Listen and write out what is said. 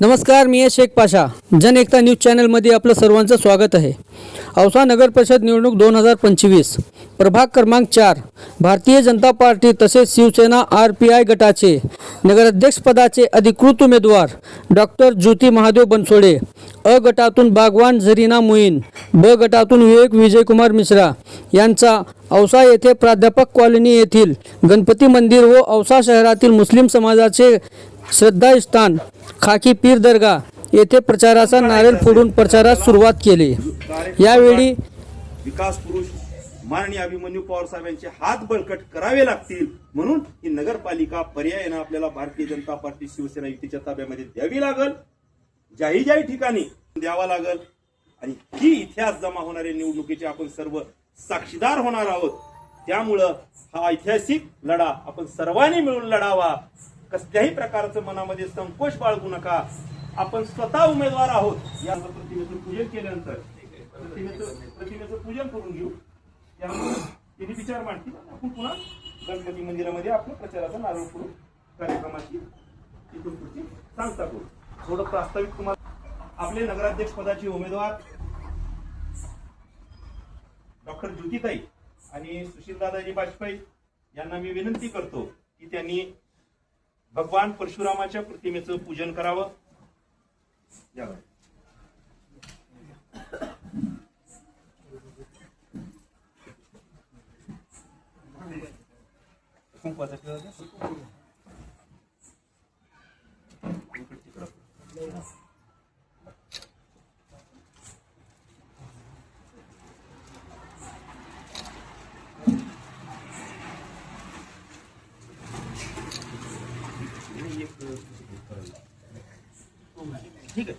नमस्कार मी शेख पाशा. जन एकता न्यूज चॅनलमध्ये आपलं सर्वांचं स्वागत आहे. औसा नगर परिषद निवडणूक दोन हजार पंचवीस. प्रभाग क्रमांक चार. भारतीय जनता पार्टी तसेच शिवसेना आर पी आय गटाचे नगराध्यक्षपदाचे अधिकृत उमेदवार डॉक्टर ज्योती महादेव बनसोडे. अ गटातून बागवान झरीना मुईन. ब गटातून विवेक विजयकुमार मिश्रा. यांचा औसा येथे प्राध्यापक कॉलनी येथील गणपती मंदिर व औसा शहरातील मुस्लिम समाजाचे श्रद्धास्थान खाकी पीर दर्गा येथे प्रचाराचा नारळ फोडून प्रचारास सुरुवात केली. यावेळी विकास पुरुष माननीय अभिमन्यू पवार साहेब यांचे हात बळकट करावे लागतील म्हणून ही नगरपालिका पर्यायानं आपल्याला भारतीय जनता पार्टी शिवसेना युतीच्या ताब्यामध्ये द्यावी लागल. ज्याही ज्याही ठिकाणी द्यावा लागल. आणि ही इतिहास जमा होणाऱ्या निवडणुकीचे आपण सर्व साक्षीदार होणार आहोत. त्यामुळं हा ऐतिहासिक लढा आपण सर्वांनी मिळून लढावा. कसल्याही प्रकारचं मनामध्ये संकोच बाळगू नका. आपण स्वतः उमेदवार आहोत. या प्रतिमेचं पूजन केल्यानंतर प्रतिमेचं प्रतिमेचं पूजन करून घेऊ. त्यानंतर त्यांनी विचार मांडतील. आपण पुन्हा गणपती मंदिरामध्ये आपल्या प्रचाराचा नारळ करू कार्यक्रमाची तिथून पुढची सांगता करू. थोडं प्रास्ताविक तुम्हाला आपले नगराध्यक्ष पदाचे उमेदवार डॉक्टर ज्योतिताई आणि सुशील दादाजी वाजपेयी यांना मी विनंती करतो की त्यांनी भगवान परशुरामाच्या प्रतिमेचं पूजन करावं. या कुंकवाचा ठेवा ठीक आहे.